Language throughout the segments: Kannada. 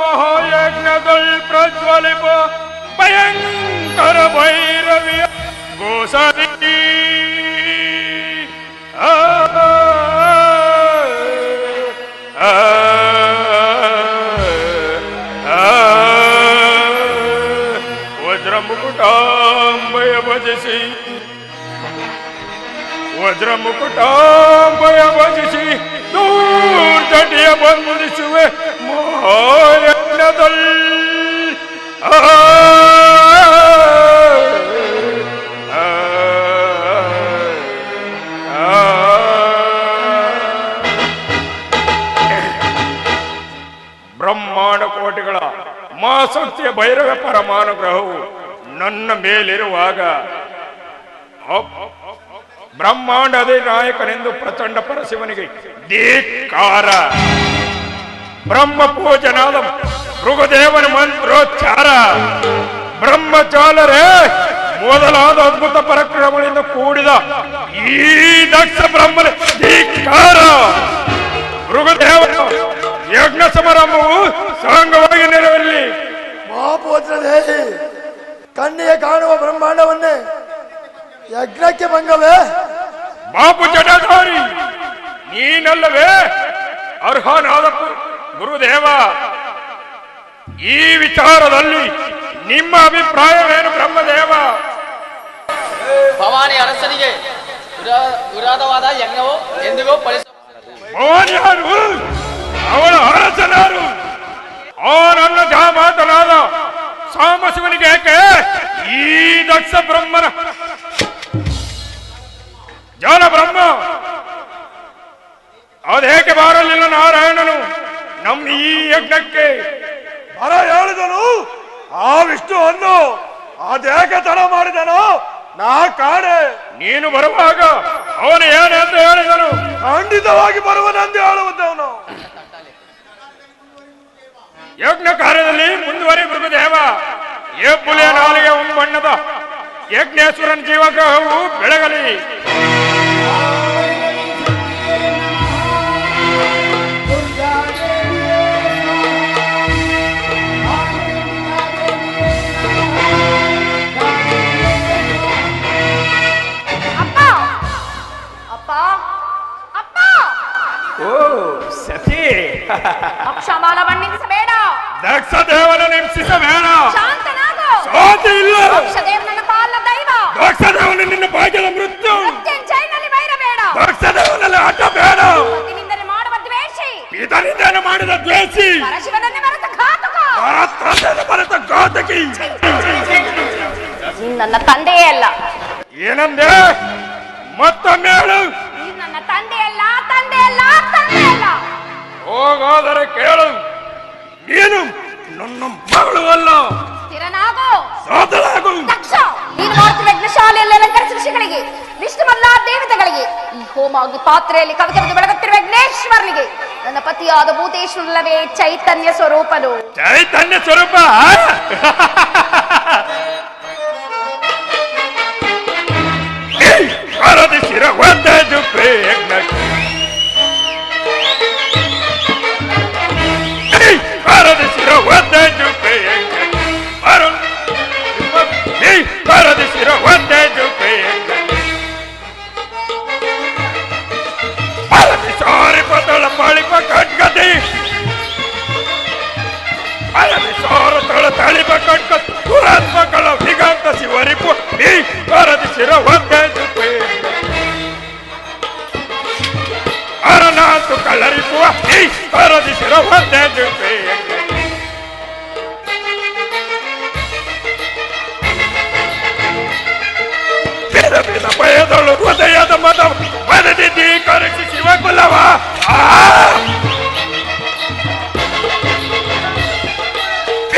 महायज्ञ दल प्रज्वलिप भयंकर भैरवी गोसारी वज्रमुकुटाम्बय भजसि वज्रमुकुटाम्बय भजसि दूर चटिया बंद बंदिशुवे ಬ್ರಹ್ಮಾಂಡ ಕೋಟಿಗಳ ಮಾಸಕ್ತಿಯ ಭೈರವ ಪರಮಾನುಗ್ರಹವು ನನ್ನ ಮೇಲಿರುವಾಗ ಬ್ರಹ್ಮಾಂಡದೇ ನಾಯಕನೆಂದು ಪ್ರಚಂಡ ಪರಶಿವನಿಗೆ ಧಿಕ್ಕಾರ ಬ್ರಹ್ಮ ಪೂಜನಾದ ಮೃಗದೇವನ ಮಂತ್ರೋಚ್ಚಾರ. ಬ್ರಹ್ಮಚಾಲರೇ ಮೊದಲಾದ ಅದ್ಭುತ ಪರಕ್ರಮಗಳಿಂದ ಕೂಡಿದ ಈ ದಕ್ಷ ಬ್ರಹ್ಮನ ಧಿಕ್ಕಾರ. ಮೃಗದೇವನ ಯಜ್ಞ ಸಮಾರಂಭವು ಸಾಂಗವಾಗಿ ನೆರವಲ್ಲಿ ಮಹಾಪೋತ್ರದೇಹಿ ಕಣ್ಣಿಗೆ ಕಾಣುವ ಬ್ರಹ್ಮಾಂಡವನ್ನೇ ಯಜ್ಞಕ್ಕೆ ಭಂಗವೇ? ಬಾಪು ಜಟಾಧಾರಿ ನೀನಲ್ಲವೇ ಅರ್ಹನಾದ ಗುರುದೇವ ಈ ವಿಚಾರದಲ್ಲಿ ನಿಮ್ಮ ಅಭಿಪ್ರಾಯವೇನು ಬ್ರಹ್ಮದೇವ? ಭವಾನಿ ಅರಸನಿಗೆ ವಿರಾದವಾದ ವಿರೋಧವಾದ ಯಜ್ಞವು ಎಂದಿಗೂ ಯಾರು ಅವಳ ಅರಸನಾರು ಅವನನ್ನು ನನ್ನ ಜಾಮಾತನಾದ ಸಾಂಬಶಿವನಿಗೆ ಏಕೆ ಈ ದಕ್ಷ ಬ್ರಹ್ಮನ? ಜಾನ ಬ್ರಹ್ಮ ಅದೇಕೆ ಬಾರಲಿಲ್ಲ ನಾರಾಯಣನು? ನಮ್ಮ ಈ ಯಜ್ಞಕ್ಕೆ ಬರ ಹೇಳಿದನು. ಆ ವಿಷ್ಣುವನ್ನು ಅದೇಕೆ ತಡ ಮಾಡಿದನು. ನಾ ಕಾಣೆ. ನೀನು ಬರುವಾಗ ಅವನು ಏನೆಂದು ಹೇಳಿದನು. ಖಂಡಿತವಾಗಿ ಬರುವನೆಂದು ಹೇಳುವುದವನು ಯಜ್ಞ ಕಾರ್ಯದಲ್ಲಿ ಮುಂದುವರಿ ಮೃಗದೇವ. ಏಪುಲಿಯ ನಾಲಿಗೆ ಒಂದು ಬಣ್ಣದ ಯಜ್ಞೇಶ್ವರನ ಜೀವಗ್ರಹವು ಬೆಳಗಲಿ. ಓ ಸತಿ ಅಕ್ಷಮಾಲ ಬಣ್ಣಿಸಬೇಡ ದಕ್ಷ ದೇವನ ನಿಂಸಿಸಬೇಡ ಶಾಂತನಾಗು. ಸಾಧ್ಯ ಇಲ್ಲ. ದಕ್ಷದೇವ ನನ್ನ ಪಾಲ ದೈವ. ದಕ್ಷ ದೇವನ ನಿನ್ನ ಭಾಗ್ಯದ ಮೃತ್ಯು. ಮೃತ್ಯುಂಜಯನಲ್ಲಿ ಬೈರಬೇಡ. ದಕ್ಷ ದೇವನಲ್ಲಿ ಆಟ ಬೇಡ. ನಿಂದನೆ ಮಾಡುವ ದ್ವೇಷಿ. ಇದರಿಂದ ಮಾಡಿದ ದ್ವೇಷಿ. ಪರಶಿವನನ್ನೇ ಮರೆತ ಘಾತಕ. ಪರತಂದೆನ ಮರೆತ ಘಾತಕಿ. ನೀನ್ ನನ್ನ ತಂದೆಯೇ ಅಲ್ಲ. ಏನಂದೆ? ಮತ್ತೊಮ್ಮೆ ಹೇಳು. ಹೋಗಾದರೆ ಕೇಳು. ನೀನು ನನ್ನ ಮಗಳು ಅಲ್ಲ. ಸ್ಥಿರನಾಗು. ಸಾಧಲಾಗು ದಕ್ಷ ನೀನು ಮಾಡ್ತಿರುವ ಯಜ್ಞಶಾಲೆಯಲ್ಲಿ ಅಲಂಕರಿಸಿದ ಋಷಿಗಳಿಗೆ ವಿಷ್ಣು ಮಲ್ಲ ದೇವತೆಗಳಿಗೆ ಈ ಹೋಮಾಗಿ ಪಾತ್ರೆಯಲ್ಲಿ ಕವಿತರದು ಬೆಳಗುತ್ತಿರುವ ಯಜ್ಞೇಶ್ವರನಿಗೆ ನನ್ನ ಪತಿಯಾದ ಭೂತೇಶ್ವರಲ್ಲವೇ ಚೈತನ್ಯ ಸ್ವರೂಪನು. ಚೈತನ್ಯ ಸ್ವರೂಪ? ಶಿರ ಒಂದೇ ಜುಪ್ಪೆ ಯಜ್ಞಕ್ಕೆ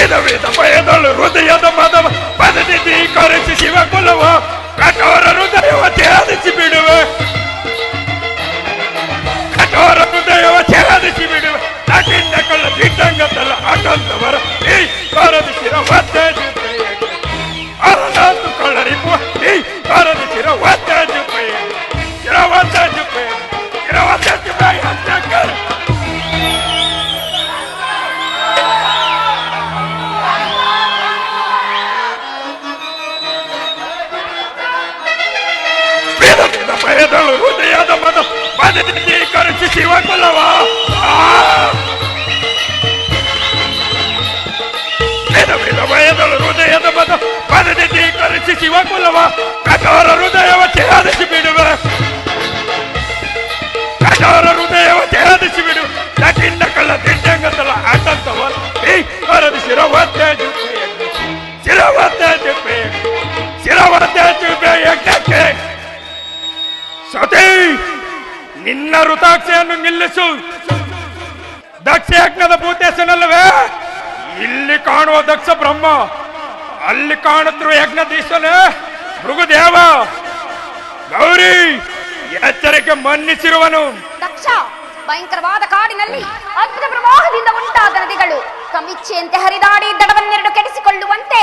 ವೇದ ವೇದ ಭಯದಳು ಹೃದಯದ ಮದವ ಪದದಿ ಕರೆಸಿ ಶಿವಕುಲವ ಕಠೋರ ಹೃದಯವ ಛೇದಿಸಿ ಬಿಡುವೆ ಕಠೋರ ಹೃದಯವ ಛೇದಿಸಿ ಬಿಡುವೆ ಅಟಿಂದ ಕಳ್ಳ ದಿಟ್ಟಂಗತಲ್ಲ ಅಟಂತವರ ಈ ಕರದಿ ಶಿರ ಒತ್ತೆ ಜುಪ್ಪೆ ಅರನಾತು ಕಳ್ಳರಿಪುವ ಈ ಕರದಿ ಶಿರ ಒತ್ತೆ Corre, Chihuahua con la va. ¡Ah! Mira, mira, mira, ಅಲ್ಲಿ ಕಾಣುತ್ತಿರುವ ಯಜ್ಞದೀಶನೇ ಮೃಗುದೇವ. ಗೌರಿ ಎಚ್ಚರಿಕೆ ಮನ್ನಿಸಿರುವನು. ದಕ್ಷ ಭಯಂಕರವಾದ ಕಾಡಿನಲ್ಲಿ ಅದ್ಭುತ ಪ್ರವಾಹದಿಂದ ಉಂಟಾದ ನದಿಗಳು. ಕಮಿಚ್ಚೆಯಂತೆ ಹರಿದಾಡಿ ದಡವನ್ನೆರಡು ಕೆಡಿಸಿಕೊಳ್ಳುವಂತೆ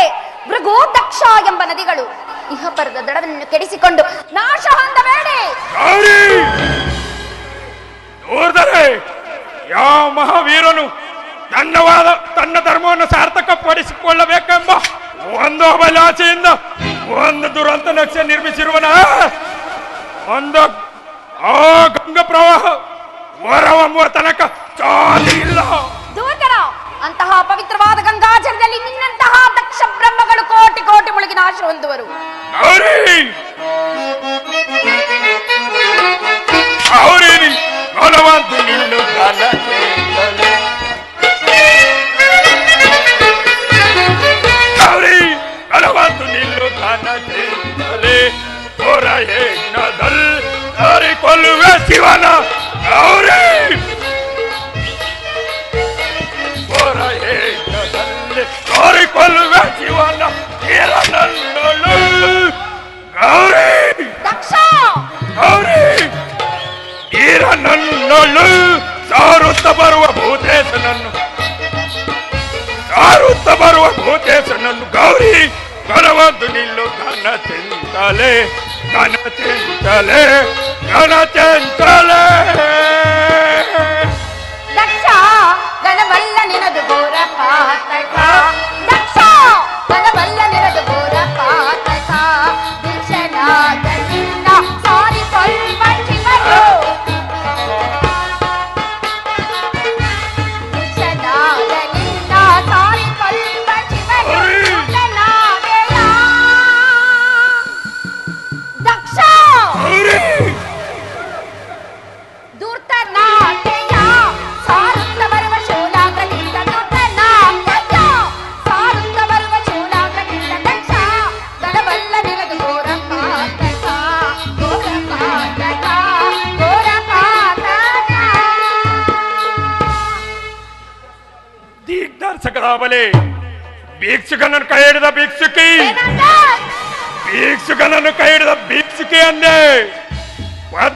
ಮೃಗು ದಕ್ಷ ಎಂಬ ನದಿಗಳು. ಇಹಪರದ ದಡವನ್ನು ಕೆಡಿಸಿಕೊಂಡು ನಾಶ ಹೊಂದಬೇಡಿ ಗೌರಿ ಯಾವ ಮಹಾವೀರನು ತನ್ನವಾದ ತನ್ನ ಧರ್ಮವನ್ನು ಸಾರ್ಥಕಪಡಿಸಿಕೊಳ್ಳಬೇಕೆಂಬ ಒಂದು ಅಭಿಲಾಷೆಯಿಂದ ಒಂದು ದುರಂತ ನಕ್ಷೆ ನಿರ್ಮಿಸಿರುವನ ಒಂದು ಆ ಗಂಗ ಪ್ರವಾಹ ಹೊರಹೊಮ್ಮುವ ತನಕ ಚಾಲಿ ಇಲ್ಲ. ದೂತರ ಅಂತಹ ಪವಿತ್ರವಾದ ಗಂಗಾಜಲದಲ್ಲಿ ನಿನ್ನಂತಹ ದಕ್ಷ ಬ್ರಹ್ಮಗಳು ಕೋಟಿ ಕೋಟಿ ಮುಳುಗಿ ನಾಶ ಹೊಂದುವರು. ಗೌರಿ! ಗೌರಿ ಬಲವಂತು ನಿಲ್ಲು ಕನಸೆ ಹೊರ ಯಜ್ಞದಲ್ಲಿ ಹರಿ ಕೊಲ್ಲುವೆ ಶಿವನ ಗೌರಿ ಹೊರ ಯಜ್ಞದಲ್ಲಿ ಹರಿ ಕೊಲ್ಲುವೆ ಶಿವನ ಹಿರನನ್ನಳು ಗೌರಿ ದಕ್ಷ ಗೌರಿ ಈರನನ್ನೊಳ್ಳು ಸಾರುತ್ತ ಬರುವ ಭೂತೇಶನನ್ನು ಸಾರುತ್ತ ಬರುವ ಭೂತೇಶನನ್ನು ಗೌರಿ ಗಣವಂತು ನಿಲ್ಲು, ಘನ ಚಿಂತಲೆ ಘನ ಚಿಂತಲೆ ಘನ ಚಿಂತಲೆ. ದಕ್ಷ ಗಣವಲ್ಲ ನಿನದು ಘೋರ ಪಾತಕ. ದಕ್ಷ ಗಣವಲ್ಲ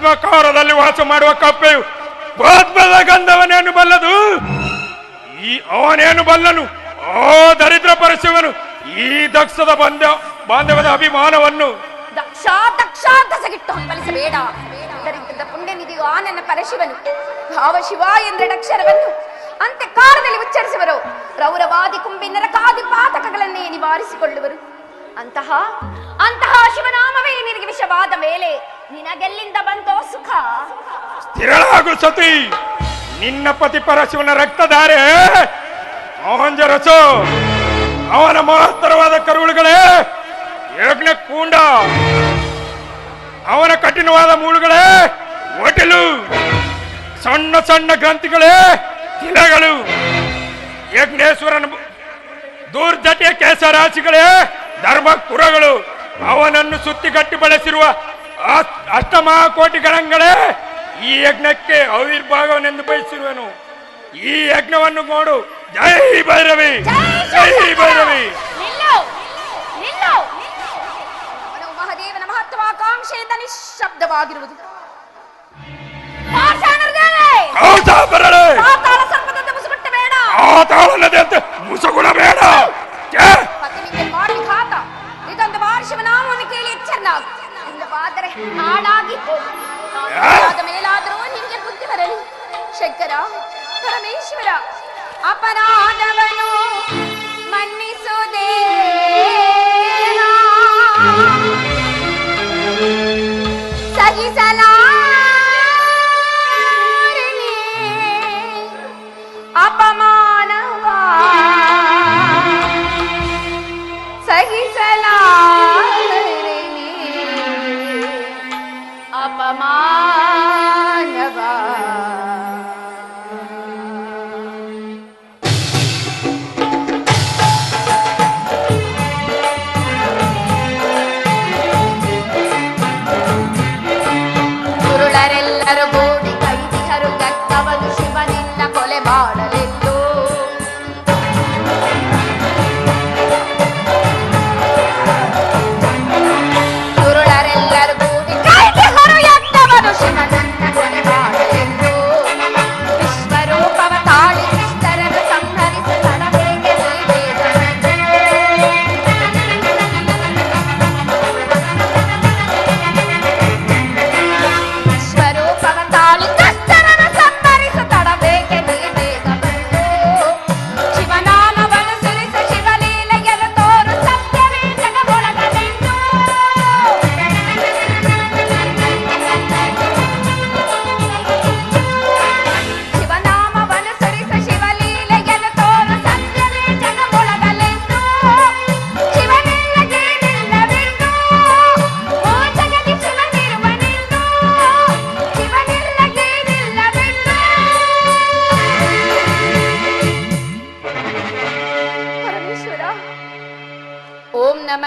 ಪದ್ಮಕಾರದಲ್ಲಿ ವಾಸ ಮಾಡುವ ಕಪ್ಪೆಯು ಪದ್ಮದ ಗಂಧವನೇನು ಬಲ್ಲದು. ಈ ಅವನೇನು ಬಲ್ಲನು. ಓ ದರಿದ್ರ ಪರಶಿವನು ಈ ದಕ್ಷದ ಬಂದ ಬಾಂಧವದ ಅಭಿಮಾನವನ್ನು. ದಕ್ಷ ದಕ್ಷ ಅಂತ ಸಗಿಟ್ಟು ಹಂಬಲಿಸಬೇಡ. ದರಿದ್ರದ ಪುಣ್ಯ ನಿಧಿಯು ಆ ನನ್ನ ಪರಶಿವನು. ಭಾವ ಶಿವ ಎಂದೆರಡಕ್ಷರವನ್ನು ಅಂತೆ ಕಾಲದಲ್ಲಿ ಉಚ್ಚರಿಸುವರು. ರೌರವಾದಿ ಕುಂಬಿ ನರಕಾದಿ ಪಾತಕಗಳನ್ನೇ ನಿವಾರಿಸಿಕೊಳ್ಳುವರು. ಅಂತಹ ಅಂತಹ ಶಿವನಾಮವೇ ನಿನಗೆ ವಿಷವಾದ ಮೇಲೆ. ನಿನಗೆಲ್ಲಿಂದ ಬಂತೋ ಸುಖ? ಸ್ಥಿರಳಾಗು ಸತಿ. ನಿನ್ನ ಪತಿ ಪರಶಿವನ ರಕ್ತಧಾರೆ. ಮೋಹಂಜರಸು ಅವನ ಮಹತ್ತರವಾದ ಕರುಳುಗಳೇ. ಯಜ್ಞ ಕೂಂಡ. ಅವನ ಕಠಿಣವಾದ ಮೂಳುಗಳೇ. ಒಟಿಲು. ಸಣ್ಣ ಸಣ್ಣ ಗ್ರಂಥಿಗಳೇ. ತಿಲಗಳು. ಯಜ್ಞೇಶ್ವರನ ದೂರ್ಜಟಿಯ ಕೇಸರಾಶಿಗಳೇ. ಧರ್ಮ ಕುರಗಳು ಅವನನ್ನು ಸುತ್ತಿಗಟ್ಟಿ ಬಳಸಿರುವ ಅಷ್ಟಮಹಾಕೋಟಿ ಗಣಂಗಳೇ ಈ ಯಜ್ಞಕ್ಕೆ ಅವಿರ್ಭಾಗವನ್ನೆಂದು ಬಯಸಿರುವೆನು. ಈ ಯಜ್ಞವನ್ನು ನೋಡು. ಜೈ ಭೈರವಿ! ಜೈ ಭೈರವಿ! ಮಹದೇವನ ಮಹತ್ವಾಕಾಂಕ್ಷೆಯಿಂದ ನಿಶ್ಶಬ್ದವಾಗಿರುವುದು. ಮುಸುಗುಣ ಬೇಡ. ಇದೊಂದು ವಾರ್ಷಿಕ ನಾಮವನ್ನು ಕೇಳಿ ಎಚ್ಚರನಾಗು. ಹಾಳಾಗಿ ಮೇಲಾದರೂ ನಿಮಗೆ ಬುದ್ಧಿ ಬರಲಿ. ಶಂಕರ ಪರಮೇಶ್ವರ ಅಪರಾಧವನು ಮನ್ನಿಸುವುದೇ.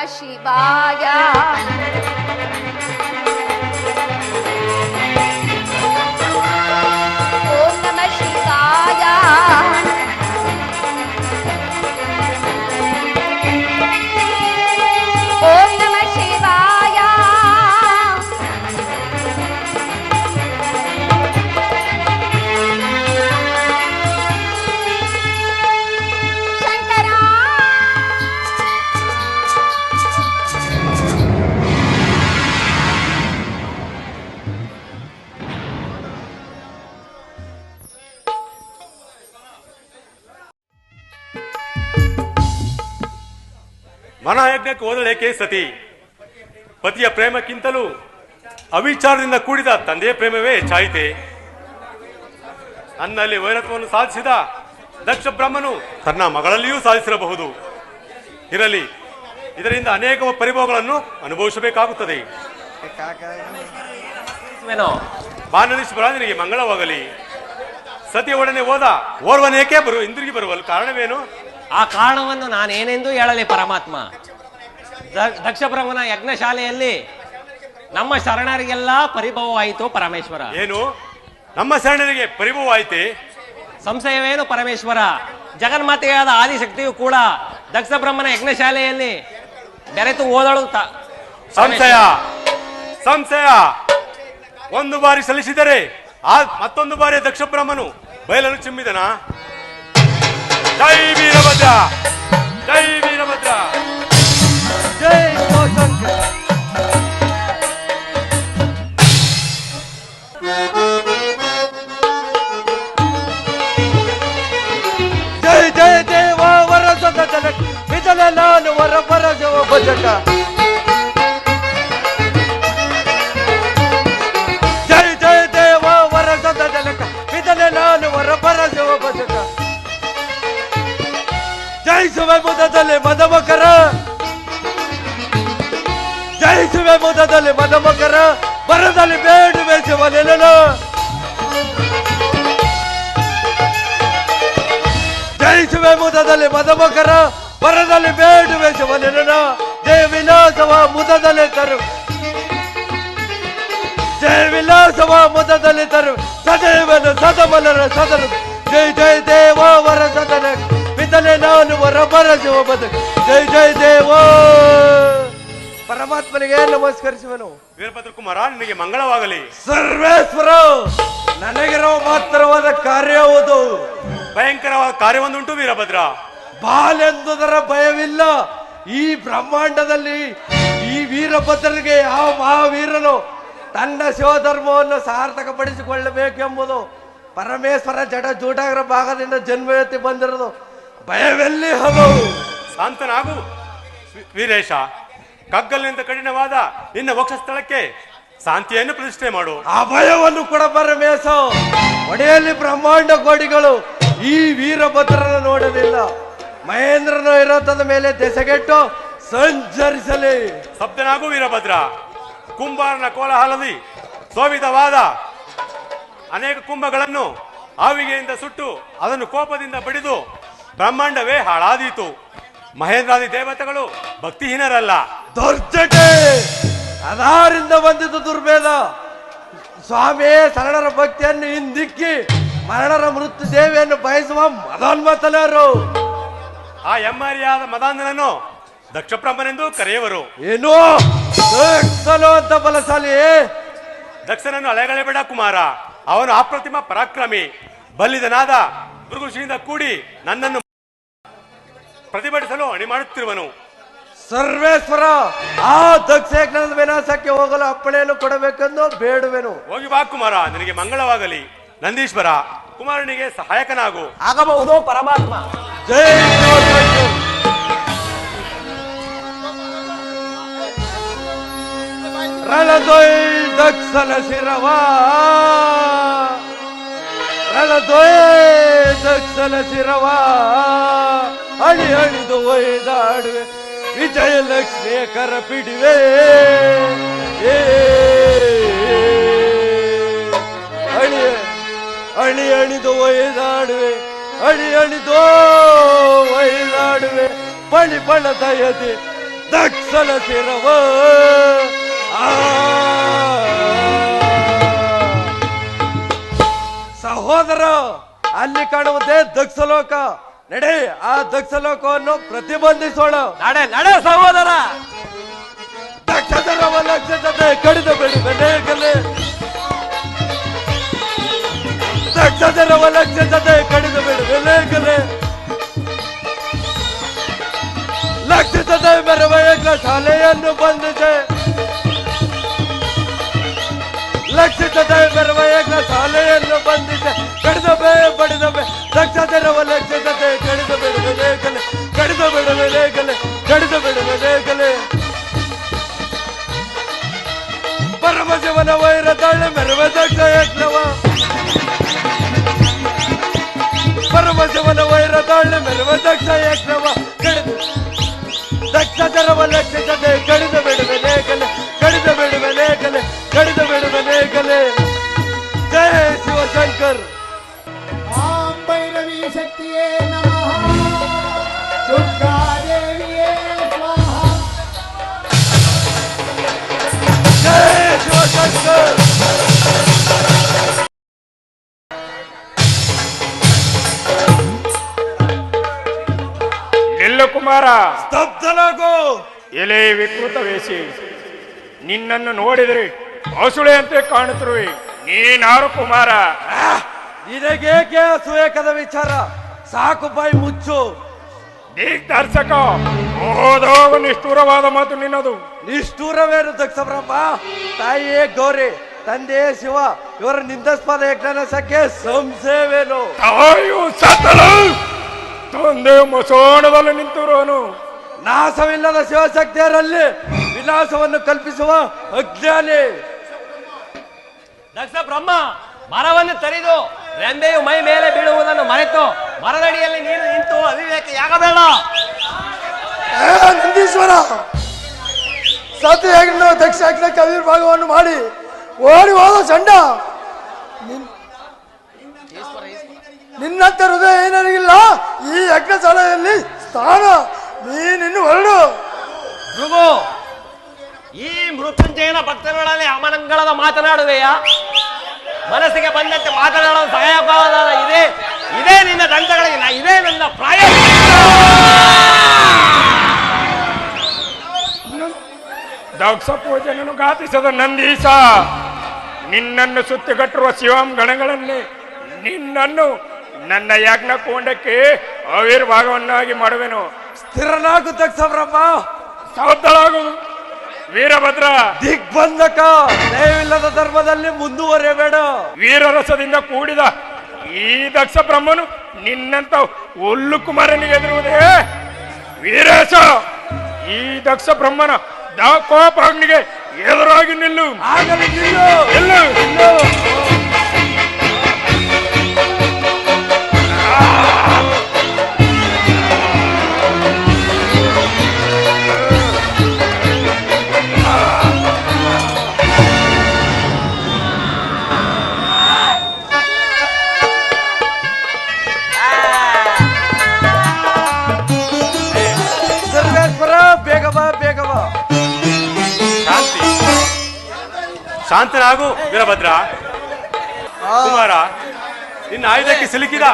शिवाय। ಮನಯಜ್ಞಕ್ಕೆ ಓದಲೇಕೆ ಸತಿ? ಪತಿಯ ಪ್ರೇಮಕ್ಕಿಂತಲೂ ಅವಿಚಾರದಿಂದ ಕೂಡಿದ ತಂದೆಯ ಪ್ರೇಮವೇ ಹೆಚ್ಚಾಯಿತೆ. ನನ್ನಲ್ಲಿ ವೈರತ್ವವನ್ನು ಸಾಧಿಸಿದ ದಕ್ಷ ಬ್ರಹ್ಮನು ತನ್ನ ಮಗಳಲ್ಲಿಯೂ ಸಾಧಿಸಿರಬಹುದು. ಇರಲಿ, ಇದರಿಂದ ಅನೇಕ ಪರಿಭವಗಳನ್ನು ಅನುಭವಿಸಬೇಕಾಗುತ್ತದೆ. ಏನೋ ಬಾನರೀಶ್ವರ ನಿನಗೆ ಮಂಗಳವಾಗಲಿ. ಸತಿ ಒಡನೆ ಹೋದ ಓರ್ವನೇಕೆ ಬರು ಹಿಂದಿರುಗಿ ಬರುವಲ್ಲಿ ಕಾರಣವೇನು? ಆ ಕಾರಣವನ್ನು ನಾನೇನೆಂದು ಹೇಳಲಿ ಪರಮಾತ್ಮ? ದಕ್ಷ ಬ್ರಹ್ಮನ ಯಜ್ಞಶಾಲೆಯಲ್ಲಿ ನಮ್ಮ ಶರಣರಿಗೆಲ್ಲ ಪರಿಭವವಾಯಿತು ಪರಮೇಶ್ವರ. ಏನು? ನಮ್ಮ ಶರಣರಿಗೆ ಪರಿಭವವಾಯಿತೆ? ಸಂಶಯವೇನು ಪರಮೇಶ್ವರ? ಜಗನ್ಮಾತೆಯಾದ ಆದಿಶಕ್ತಿಯು ಕೂಡ ದಕ್ಷ ಬ್ರಹ್ಮನ ಯಜ್ಞಶಾಲೆಯಲ್ಲಿ ಬೆರೆತು ಓದಳು ಸಂಶಯ! ಸಂಶಯ! ಒಂದು ಬಾರಿ ಸಲ್ಲಿಸಿದರೆ ಆ ಮತ್ತೊಂದು ಬಾರಿ ದಕ್ಷ ಬ್ರಹ್ಮನು ಬಯಲನ್ನು ಚಿಮ್ಮಿದನ? ಜೈ ವೀರಭದ್ರ ಜೈ ವೀರಭದ್ರ ಜಯ ಜಯ ದೇವ ವರಸದ ಜನಕ ಇದಲ ನಾನು ವರ ಬರಜವ ಭಜಕ ಜಯ ಜಯಿಸುವೆ ಮುದದಲ್ಲಿ ಮದಮಕರ ಜಯಿಸುವೆ ಮುದದಲ್ಲಿ ಮದಮಕರ ಬರದಲ್ಲಿ ಬೇಡುವೆ ಶಿವನೆಲನು ಜಯಿಸುವೆ ಮುದದಲ್ಲಿ ಮದಮಕರ ಬರದಲ್ಲಿ ಬೇಡು ಬೇಸುವ ನೆಲನ ಜಯ ವಿಲಾಸವ ಮುದದಲ್ಲಿ ತರು. ಜಯ ವಿಲಾಸವ ಮುದದಲ್ಲಿ ತರು. ಸದೈವನು ಸದಮಲರ ಸದನ. ಜಯ ಜಯ ದೇವ ವರ ಸದನ. ಬಿದ್ದಲೆ ನಾನು ವರ ಬರ ಜೈ ಜಯ ದೇವ ಪರಮಾತ್ಮನಿಗೆ ನಮಸ್ಕರಿಸುವನು. ವೀರಭದ್ರ ಕುಮಾರ ನಿನಗೆ ಮಂಗಳವಾಗಲಿ. ಸರ್ವೇಶ್ವರ ನನಗಿರೋ ಮಾತ್ರವಾದ ಕಾರ್ಯ ಯಾವುದು ಭಯಂಕರವಾದ ಕಾರ್ಯವೊಂದುಂಟು ವೀರಭದ್ರ. ಬಾಲೆಂದುದರ ಭಯವಿಲ್ಲ. ಈ ಬ್ರಹ್ಮಾಂಡದಲ್ಲಿ ಈ ವೀರಭದ್ರನಿಗೆ ಯಾವ ಮಹಾವೀರನು ತನ್ನ ಶಿವಧರ್ಮವನ್ನು ಸಾರ್ಥಕಪಡಿಸಿಕೊಳ್ಳಬೇಕೆಂಬುದು ಪರಮೇಶ್ವರ ಜಡ ಜೂಟಾಗರ ಭಾಗದಿಂದ ಎತ್ತಿ ಬಂದಿರೋದು ಭಯವೆಲ್ಲಿ ಹಲವು. ಶಾಂತನಾಗು. ವೀರೇಶ ಕಗ್ಗಲಿನಿಂದ ಕಠಿಣವಾದ ನಿನ್ನ ವಕ್ಷಸ್ಥಳಕ್ಕೆ ಶಾಂತಿಯನ್ನು ಪ್ರತಿಷ್ಠೆ ಮಾಡು. ಆ ಭಯವನ್ನು ಕೂಡ ಪರಮೇಶ ಒಡೆಯಲ್ಲಿ ಬ್ರಹ್ಮಾಂಡ ಕೋಡಿಗಳು ಈ ವೀರಭದ್ರನ ನೋಡಲಿಲ್ಲ. ಮಹೇಂದ್ರನ ಇರೋತದ ಮೇಲೆ ದೆಸೆಗೆಟ್ಟು ಸಂಚರಿಸಲಿ. ಸಪ್ತನಾಗು ವೀರಭದ್ರ. ಕುಂಬಾರನ ಕೋಲಾಹಲದಿ ಸೋವಿತವಾದ ಅನೇಕ ಕುಂಭಗಳನ್ನು ಆವಿಗೆಯಿಂದ ಸುಟ್ಟು ಅದನ್ನು ಕೋಪದಿಂದ ಬಡಿದು ಬ್ರಹ್ಮಾಂಡವೇ ಹಾಳಾದೀತು. ಮಹೇಂದ್ರಾದಿ ದೇವತೆಗಳು ಭಕ್ತಿಹೀನರಲ್ಲ. ದೊರ್ಜಟೆ ಅದಾರಿಂದ ಬಂದಿದ್ದು ದುರ್ಭೇದ. ಸ್ವಾಮಿ ಶರಣರ ಭಕ್ತಿಯನ್ನು ಹಿಂದಿಕ್ಕಿ ಮರಣರ ಮೃತ್ಯು ಸೇವೆಯನ್ನು ಬಯಸುವ ಮದೋನ್ಮತನರು. ಆ ಎಮ್ಮರಿಯಾದ ಮದಾಂಧನನ್ನು ದಕ್ಷಪ್ರಭನೆಂದು ಕರೆಯುವರು. ಏನು? ದಕ್ಷನು ಅಂತ ಬಲಶಾಲಿ? ದಕ್ಷನನ್ನು ಅಲೆಗಳೆಬೇಡ ಕುಮಾರ. ಅವನು ಅಪ್ರತಿಮ ಪರಾಕ್ರಮಿ. ಬಲ್ಲಿದನಾದ ಮೃಗುಷಿಯಿಂದ ಕೂಡಿ ನನ್ನನ್ನು ಪ್ರತಿಭಟಿಸಲು ಅಣಿ ಮಾಡುತ್ತಿರುವನು. ಸರ್ವೇಶ್ವರ ಆ ದಕ್ಷ ಯಜ್ಞದ ವಿನಾಶಕ್ಕೆ ಹೋಗಲು ಅಪ್ಪಣೆಯನ್ನು ಕೊಡಬೇಕೆಂದು ಬೇಡುವೆನು. ಹೋಗಿ ಬಾ ಕುಮಾರ ನಿನಗೆ ಮಂಗಳವಾಗಲಿ. ನಂದೀಶ್ವರ ಕುಮಾರನಿಗೆ ಸಹಾಯಕನಾಗು. ಆಗಬಹುದು ಪರಮಾತ್ಮ. ಜೈ ರಣದೊಯ್ ದಕ್ಷನ ಶಿರವ. ರಣದೊಯ್ ಅಳಿ ಅಳಿ ಅಣಿದು ಒಯ್ದಾಡುವೆ. ವಿಜಯಲಕ್ಷ್ಮಿಯ ಕರ ಪಿಡಿವೆ. ಏ ಅಳಿ ಅಳಿ ಅಣಿದು ಒಯ್ದಾಡುವೆ. ಅಳಿ ಅಣಿದು ಒಯ್ದಾಡುವೆ. ಬಳಿ ಬಳ ದಯದೆ ದಕ್ಷನ ಶಿರವ ಆ ಸಹೋದರ ಅಲ್ಲಿ ಕಾಣುವುದೇ ದಕ್ಷಲೋಕ. ನಡೆ ಆ ದಕ್ಷಲೋಕವನ್ನು ಪ್ರತಿಬಂಧಿಸೋಣ. ನಡೆ ನಡೆ ಸಹೋದರ. ದಕ್ಷರವ ಲಕ್ಷತೆ ಕಡಿದ ಬಿಡುವೆ ಲಕ್ಷ ದಕ್ಷರವ ಲಕ್ಷತೆ ಕಡಿದ ಬಿಡುವೆ ಲಕ್ಷ ಜೊತೆ ಮೆರವಯಜ್ಞ ಶಾಲೆಯನ್ನು ಬಂದಿದೆ. ಲಕ್ಷತೆ ಮೆರವಯಜ್ಞ ಶಾಲೆಯನ್ನು ಬಂದಿದೆ ಕಡಿದ ಬೇ, ಬಡಿದ ರವ ಲಕ್ಷತೆ ಕಡಿದ ಬಿಡುವೆ ಕಲೆ ಕಡಿದ ಬಿಡುವೆ ಕಲೆ ಕಡಿದ ಬಿಡುವೆ ಕಲೆ ಪರಮಶಿವನ ವೈರ ತಾಳೆ ಮೆರವ ದಕ್ಷ ಯಜ್ಞವ. ಪರಮಶಿವನ ವೈರ ತಾಳೆ ಮೆರವ ದಕ್ಷ ಯಜ್ಞವ. ಕಡಿದು, ದಕ್ಷ ಜರವ ಲಕ್ಷತೆ ಕಡಿದು ಬಿಡುವೆ ಲೇಖಲೆ ಕಡಿದು ಬಿಡುವೆ ಶಕ್ತಿಯೇ ನಮಃ. ದುರ್ಗಾದೇವಿಯೇ ಸ್ವಾಹ. ಜಯ ಶಿವಶಂಕರ್ ನಿಲ್ಲು ಕುಮಾರ. ಸ್ತಬ್ಧನಾಗು. ಎಲೆ ವಿಕೃತ ವೇಷಿ ನಿನ್ನನ್ನು ನೋಡಿದರೆ ಅಂತೆ ಕಾಣುತ್ತಿರುವೆ. ನೀನಾರು ಕುಮಾರ. ನಿನಗೇಕೆ ಅಸೂಯಕದ ವಿಚಾರ. ಸಾಕು ಬಾಯಿ ಮುಚ್ಚು. ದರ್ಶಕ ಓದೋಗ ನಿಷ್ಠೂರವಾದ ಮಾತು ನಿನ್ನದು. ನಿಷ್ಠೂರವೇನು ದಕ್ಷಬ್ರಹ್ಮ ತಾಯಿಯೇ ಗೌರಿ ತಂದೆಯೇ ಶಿವ ಇವರ ನಿಂದಾಸ್ಪದ ಯಜ್ಞಾನಸಕ್ಕೆ ಸಂಸೇವೇನು? ತಾಯು ಸತ್ತಳು. ತಂದೆ ಮಸೋಣದಲ್ಲಿ ನಿಂತಿರುವನು. ನಾಶವಿಲ್ಲದ ಶಿವಶಕ್ತಿಯರಲ್ಲಿ ವಿಲಾಸವನ್ನು ಕಲ್ಪಿಸುವ ಅಜ್ಞಾನಿ. ದಕ್ಷ ಬ್ರಹ್ಮ ಮರವನ್ನು ತರಿದು ರೆಂಬೆಯು ಮೈ ಮೇಲೆ ಬೀಳುವುದನ್ನು ಮರೆತು ಮರದಡಿಯಲ್ಲಿ ನೀನು ನಿಂತು ಅವಿವೇಕ ಯಾಗಬೇಡ. ನಂದೀಶ್ವರ! ಸತ್ಯಯಜ್ಞ ದಕ್ಷ ಯಜ್ಞಕ್ಕೆ ಆವಿರ್ಭಾಗವನ್ನು ಮಾಡಿ ಓಡಿ ಹೋದ ಚಂಡ! ನಿನ್- ನಿನ್ನಂತ ಹೃದಯ ಏನರಿಗಿಲ್ಲ? ಈ ಯಜ್ಞಶಾಲೆಯಲ್ಲಿ ಸ್ಥಾನ! ನೀನಿನ್ನು ಹೊರಡು! ಮೃಗು ಈ ಮೃತ್ಯುಂಜಯನ ಭಕ್ತರುಗಳಲ್ಲಿ ಅಮನಂಗಳದ ಮಾತನಾಡುವೆಯಾ? ಮನಸ್ಸಿಗೆ ಬಂದಂತೆ ಮಾತನಾಡಲು ಸಹಾಯಕವಾದ ಇದೇ. ಇದೇ ನಿನ್ನ ದಂತಗಳಿಗೆ ನಾ- ಇದೇ ನನ್ನ ಪ್ರಾಯ. ದಕ್ಷ ಪೂಜನನ್ನು ಘಾತಿಸದ ನಂದೀಶ ನಿನ್ನನ್ನು ಸುತ್ತಿಗಟ್ಟಿರುವ ಶಿವಂ ಗಣಗಳನ್ನೇ ನಿನ್ನನ್ನು ನನ್ನ ಯಜ್ಞ ಕೋಂಡಕ್ಕೆ ಆವಿರ್ಭಾಗವನ್ನಾಗಿ ಮಾಡುವೆನು. ಸ್ಥಿರನಾಗು ದಕ್ಷ ಬ್ರಹ್ಮ. ಸೌದ್ದಳಾಗು ವೀರಭದ್ರ! ದಿಗ್ಬಂಧಕ ದಯವಿಲ್ಲದ ಧರ್ಮದಲ್ಲಿ ಮುಂದುವರಿಯಬೇಡ. ವೀರರಸದಿಂದ ಕೂಡಿದ ಈ ದಕ್ಷ ಬ್ರಹ್ಮನು ನಿನ್ನಂತ ಹುಲ್ಲು ಕುಮಾರನಿಗೆ ಎದುರುವುದೇ ವೀರಸ ಈ ದಕ್ಷ ಬ್ರಹ್ಮನ ಕೋಪಾಗ್ನಿಗೆ ಎದುರಾಗಿ ನಿಲ್ಲು. ಆಗಲಿ ನಿಲ್ಲು. ನಿಲ್ಲು. ಶಾಂತನಾಗು ವೀರಭದ್ರ. ಕುಮಾರ ನಿನ್ನ ಆಯುಧಕ್ಕೆ ಸಿಲುಕಿದ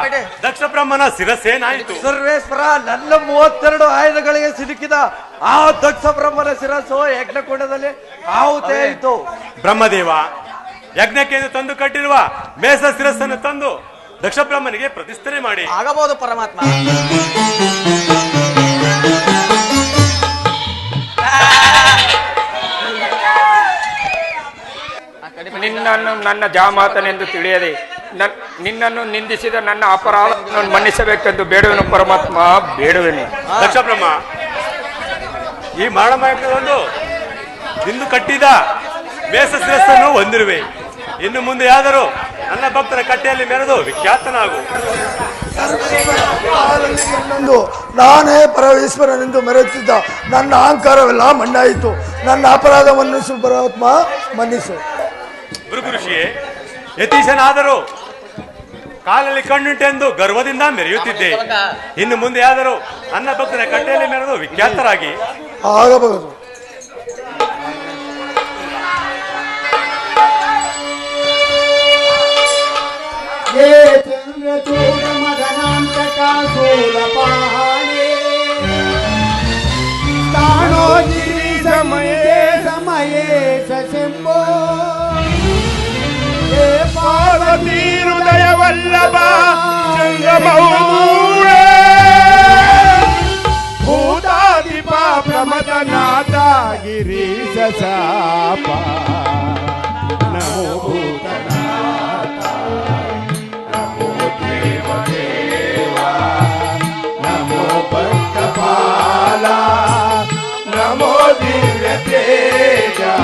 ದಕ್ಷ ಬ್ರಹ್ಮನ ಶಿರಸ್ಸೇನಾಯಿತು ಸರ್ವೇಶ್ವರ ನನ್ನ ಮೂವತ್ತೆರಡು ಆಯುಧಗಳಿಗೆ ಸಿಲುಕಿದ ಆ ದಕ್ಷ ಬ್ರಹ್ಮನ ಶಿರಸ್ಸು ಯಜ್ಞಕುಂಡದಲ್ಲಿ ಆಹುತಿ ಆಯಿತು ಬ್ರಹ್ಮದೇವ ಯಜ್ಞಕ್ಕೆ ತಂದು ಕಟ್ಟಿರುವ ಮೇಷ ಶಿರಸ್ಸನ್ನು ತಂದು ದಕ್ಷ ಬ್ರಹ್ಮನಿಗೆ ಪ್ರತಿಷ್ಠೆ ಮಾಡಿ. ಆಗಬಹುದು ಪರಮಾತ್ಮ. ನಿನ್ನನ್ನು ನನ್ನ ಜಾಮಾತನೆಂದು ತಿಳಿಯದೆ. ನನ್- ನಿನ್ನನ್ನು ನಿಂದಿಸಿದ ನನ್ನ ಅಪರಾಧವನ್ನು ಮನ್ನಿಸಬೇಕೆಂದು ಬೇಡುವೆನು ಪರಮಾತ್ಮ ಬೇಡುವೆನು. ದಕ್ಷಬ್ರಹ್ಮ ಈ ಮರಣಮಯಕ್ಕದೊಂದು ನಿಂದು ಕಟ್ಟಿದ ಮೇಷ ಶಿರಸ್ಸನ್ನು ಹೊಂದಿರುವೆ. ಇನ್ನು ಮುಂದೆ ಯಾದರೂ ನನ್ನ ಭಕ್ತರ ಕಟ್ಟೆಯಲ್ಲಿ ಮೆರೆದು ವಿಖ್ಯಾತನಾಗು. ನನ್ನೊಂದು ನಾನೇ ಪರಮೇಶ್ವರನೆಂದು ಮೆರೆಯುತ್ತಿದ್ದ ನನ್ನ ಅಹಂಕಾರವೆಲ್ಲ ಮಣ್ಣಾಯಿತು. ನನ್ನ ಅಪರಾಧವನ್ನು ಪರಮಾತ್ಮ ಮನ್ನಿಸು. ಗುರುಗುರುಷಿಯೇ ಯತೀಶನಾದರೂ ಕಾಲಲ್ಲಿ ಕಣ್ಣುಂಟೆಂದು ಗರ್ವದಿಂದ ಮೆರೆಯುತ್ತಿದ್ದೆ. ಇನ್ನು ಮುಂದೆ ಆದರೂ ಅನ್ನ ಭಕ್ತನ ಕಟ್ಟೆಯಲ್ಲಿ ಮೆರೆದು ವಿಖ್ಯಾತರಾಗಿ. ಆಗಬಹುದು. ये पार्वती हृदय वल्लभ प्रमदनाथा गिरीश सापा नमो नमो भक्तपाला नमो दिव्य तेजा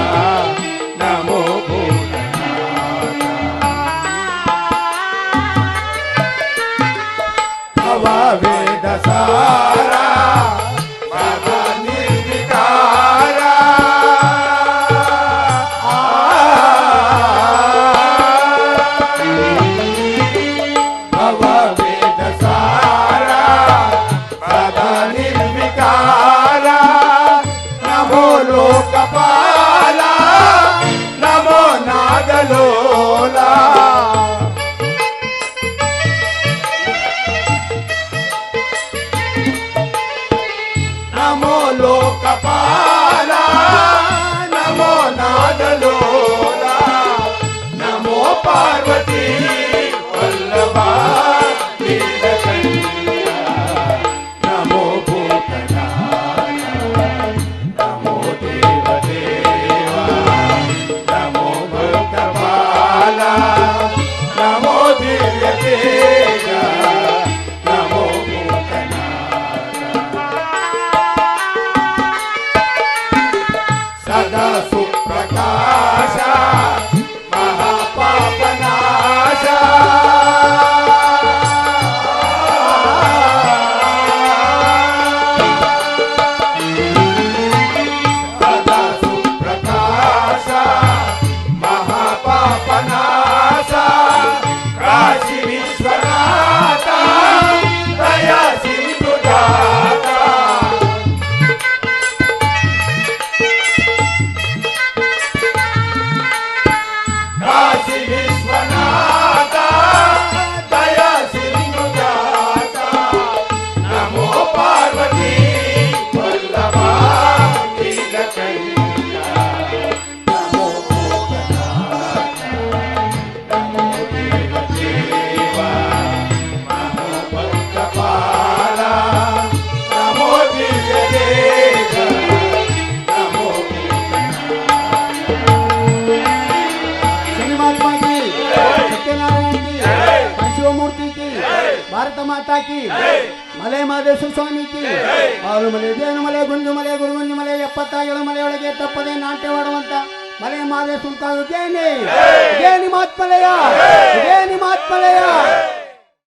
ಸುಲ್ತಾನ ಕಾಲು ಜೇನಿ ಜೇನಿ ಮಾತ್ಮಲೆಯ. ಜೇನಿ ಮಾತ್ಮಲೆಯ.